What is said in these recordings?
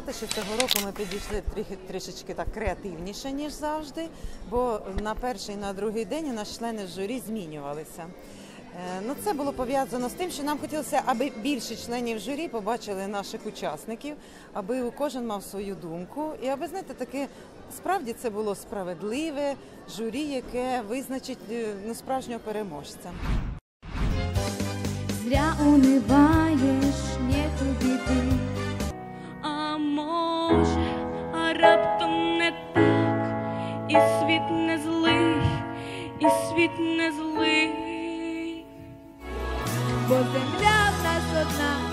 сказати, що цього року ми підійшли трішечки так креативніше, ніж завжди, бо на перший і на другий день нас члени журі змінювалися. Е, Ну, це було пов'язано з тим, що нам хотілося, аби більше членів журі побачили наших учасників, аби кожен мав свою думку, і аби знаєте, таке справді це було справедливе журі, яке визначить е, ну, справжнього переможця. Зря. А може, а раптом не так, і світ не злий, і світ не злий. Бо земля в нас одна,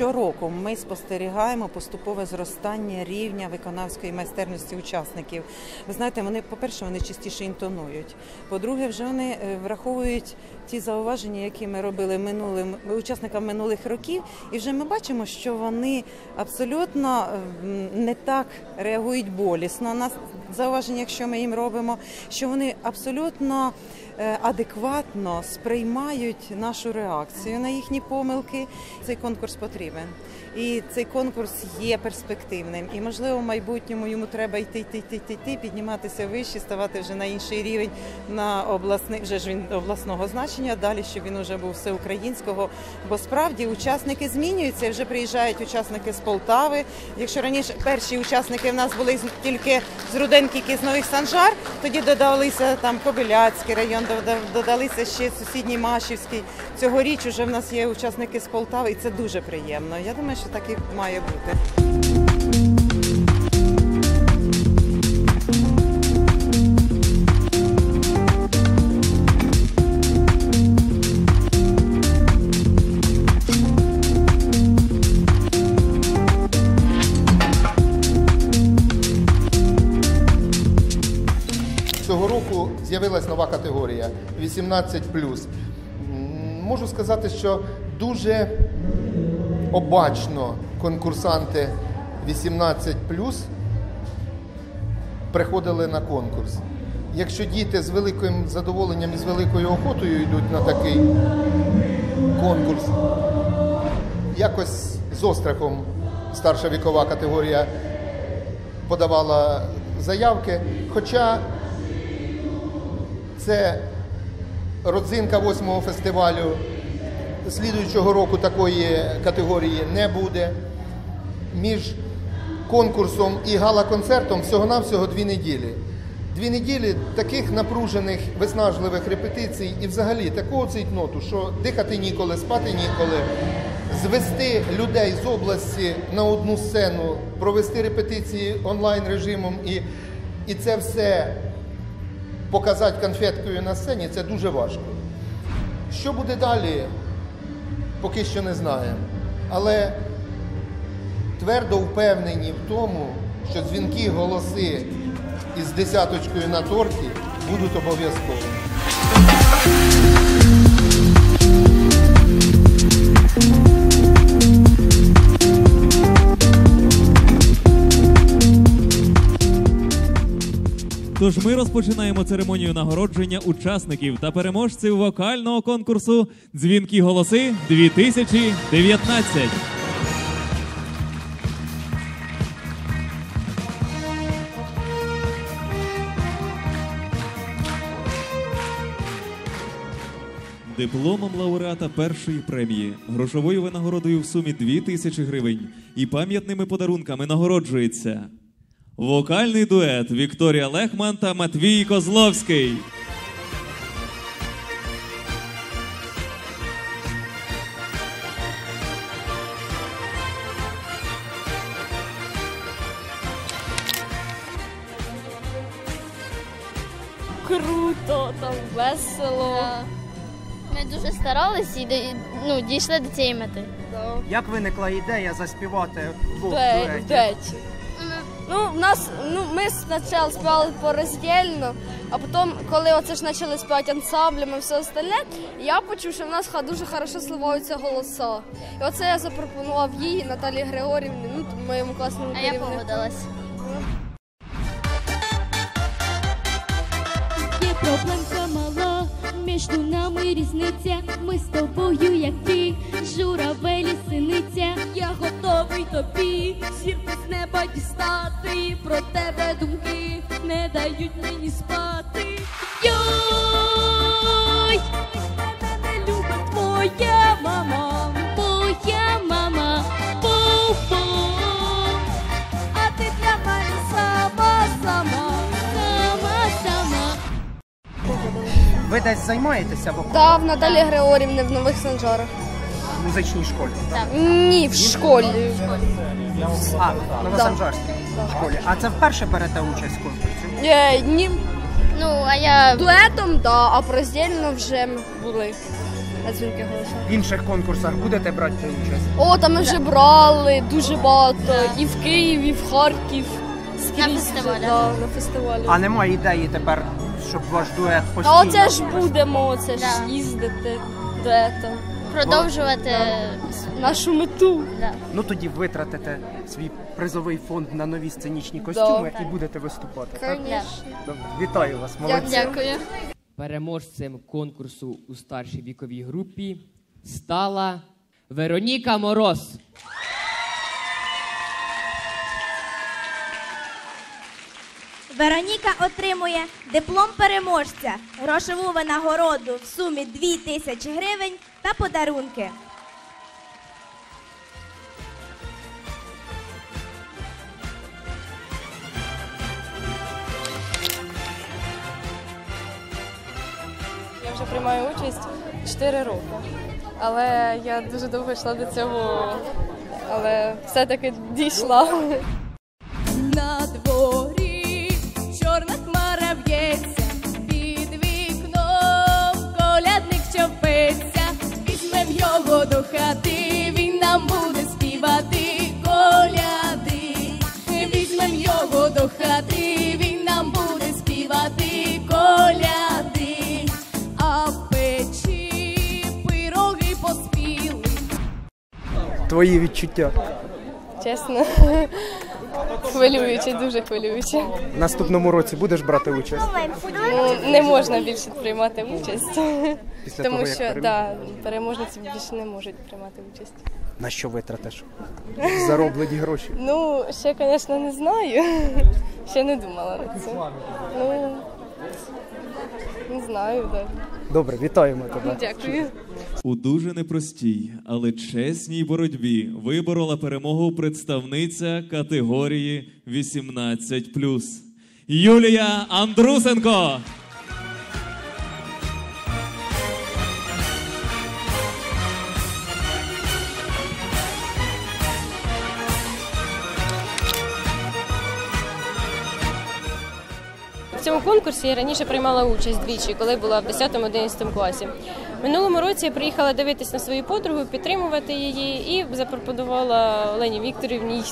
Щороку ми спостерігаємо поступове зростання рівня виконавської майстерності учасників. Ви знаєте, вони, по-перше, вони частіше інтонують. По-друге, вже вони е, враховують ті зауваження, які ми робили минулим учасникам минулих років, і вже ми бачимо, що вони абсолютно не так реагують болісно на зауваження, якщо ми їм робимо, що вони абсолютно е, адекватно сприймають нашу реакцію на їхні помилки. Цей конкурс потрібен. І цей конкурс є перспективним. І можливо, в майбутньому йому треба йти, йти, йти, йти, йти підніматися вище, ставати вже на інший рівень на обласний, вже ж він обласного значення. Далі щоб він вже був всеукраїнського. Бо справді учасники змінюються. Вже приїжджають учасники з Полтави. Якщо раніше перші учасники в нас були тільки з Руденківки з Нових Санжар, тоді додалися там Кобиляцький район, дода- додалися ще сусідній Машівський. Цьогоріч уже в нас є учасники з Полтави, і це дуже приємно. Я думаю, що так і має бути. Цього року з'явилась нова категорія 18 М, Можу сказати, що дуже обачно конкурсанти 18 приходили на конкурс. Якщо діти з великим задоволенням і з великою охотою йдуть на такий конкурс, якось з острахом старша вікова категорія подавала заявки. Хоча це родзинка восьмого фестивалю. Слідуючого року такої категорії не буде. Між конкурсом і гала-концертом всього-навсього дві неділі. Дві неділі таких напружених, виснажливих репетицій і взагалі такого цейтноту, що дихати ніколи, спати ніколи, звести людей з області на одну сцену, провести репетиції онлайн режимом і, і це все показати конфеткою на сцені це дуже важко. Що буде далі, поки що не знаємо. Але твердо впевнені в тому, що дзвінки голоси із десяточкою на торті будуть обов'язково. Тож ми розпочинаємо церемонію нагородження учасників та переможців вокального конкурсу Дзвінки голоси 2019. Дипломом лауреата першої премії, грошовою винагородою в сумі 2 тисячі гривень і пам'ятними подарунками нагороджується вокальний дует Вікторія Лехман та Матвій Козловський. Круто, там весело. Ми дуже старалися і ну, дійшли до цієї мети. Як виникла ідея заспівати двох Де- дуетів? Ну, в нас, ну, ми спочатку співали пороздільно, а потім, коли оце ж почали співати ансамблями і все остальне, я почув, що в нас дуже хорошо сливаються голоса. І оце я запропонував їй, Наталії Григорівні, ну, моєму класному А я керівнику. погодилась. Між нами різниця. Ми з тобою, як ти, журавель і синиця. Я готовий тобі, зірку з неба дістати. Про тебе думки не дають мені спати. Йой, Ви десь займаєтеся в Та в Наталії Григорівни в нових санжарах. В музичній школі? Ні, в школі. А, в Новосанжарській школі. А це вперше берете участь в конкурсі? Е, ні, Ну, а я дуетом, да, а роздільно вже були на дзвінки голоса. В інших конкурсах будете брати участь? О, там ми вже брали дуже багато. І в Київ, і в Харків. Скрізь На вже. Да, на фестивалі. А немає ідеї тепер, щоб ваш дует А постійно... оце ж будемо, це ж Да. їздити дуетом. продовжувати. Нашу мету. Да. Ну тоді витратите свій призовий фонд на нові сценічні костюми і будете виступати. так? Добре. Вітаю вас, молодці. Дякую. Переможцем конкурсу у старшій віковій групі стала Вероніка Мороз. Вероніка отримує диплом переможця, грошову винагороду в сумі 2 тисячі гривень та подарунки. Я вже приймаю участь 4 роки. Але я дуже довго йшла до цього, але все-таки дійшла. Твої відчуття. Чесно, хвилююче, дуже хвилююче. В наступному році будеш брати участь? Ну, не можна більше приймати участь, Після тому того, як що перемог- да, переможниці більше не можуть приймати участь. На що витратиш? Зароблені гроші. Ну, ще, звісно, не знаю. Ще не думала на це. Ну, не знаю, так. Добре, вітаємо тебе. Дякую. У дуже непростій, але чесній боротьбі виборола перемогу представниця категорії 18+. Юлія Андрусенко. Конкурсі раніше приймала участь двічі, коли була в 10-11 класі. Минулому році я приїхала дивитись на свою подругу, підтримувати її і запропонувала Олені Вікторівні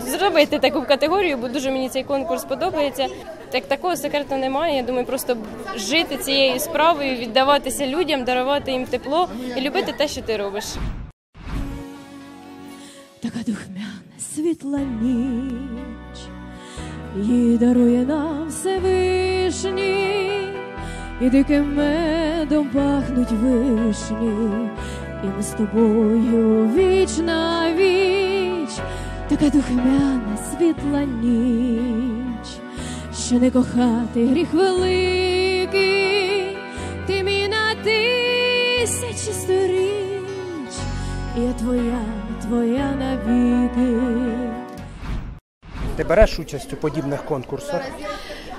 зробити таку категорію, бо дуже мені цей конкурс подобається. Так такого секрету немає. Я думаю, просто жити цією справою, віддаватися людям, дарувати їм тепло і любити те, що ти робиш. така духмяна світла ніч, їй дарує нам Всевишній, і диким медом пахнуть вишні, і ми з тобою віч на віч, така духмяна світла ніч, що не кохати гріх великий, ти мій на тисячі сторіч, я твоя, твоя навіки. Ти береш участь у подібних конкурсах?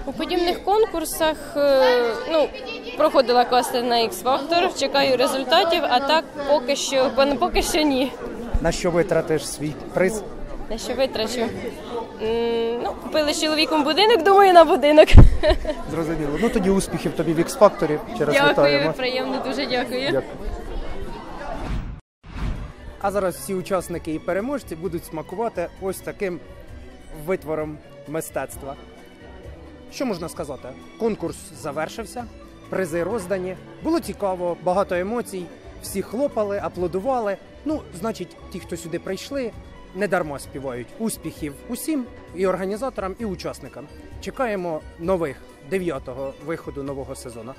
У подібних конкурсах е, ну, проходила кастинг на X-Factor, чекаю результатів, а так поки що, поки що ні. На що витратиш свій приз? На що витрачу? Ну, купили з чоловіком будинок, думаю, на будинок. Зрозуміло. Ну тоді успіхів тобі в X-Factor. Дякую, вітаємо. приємно, дуже дякую. Дякую. А зараз всі учасники і переможці будуть смакувати ось таким витвором мистецтва. Що можна сказати? Конкурс завершився, призи роздані. Було цікаво, багато емоцій. Всі хлопали, аплодували. Ну, значить, ті, хто сюди прийшли, не дарма співають. Успіхів усім і організаторам, і учасникам. Чекаємо нових дев'ятого виходу нового сезону.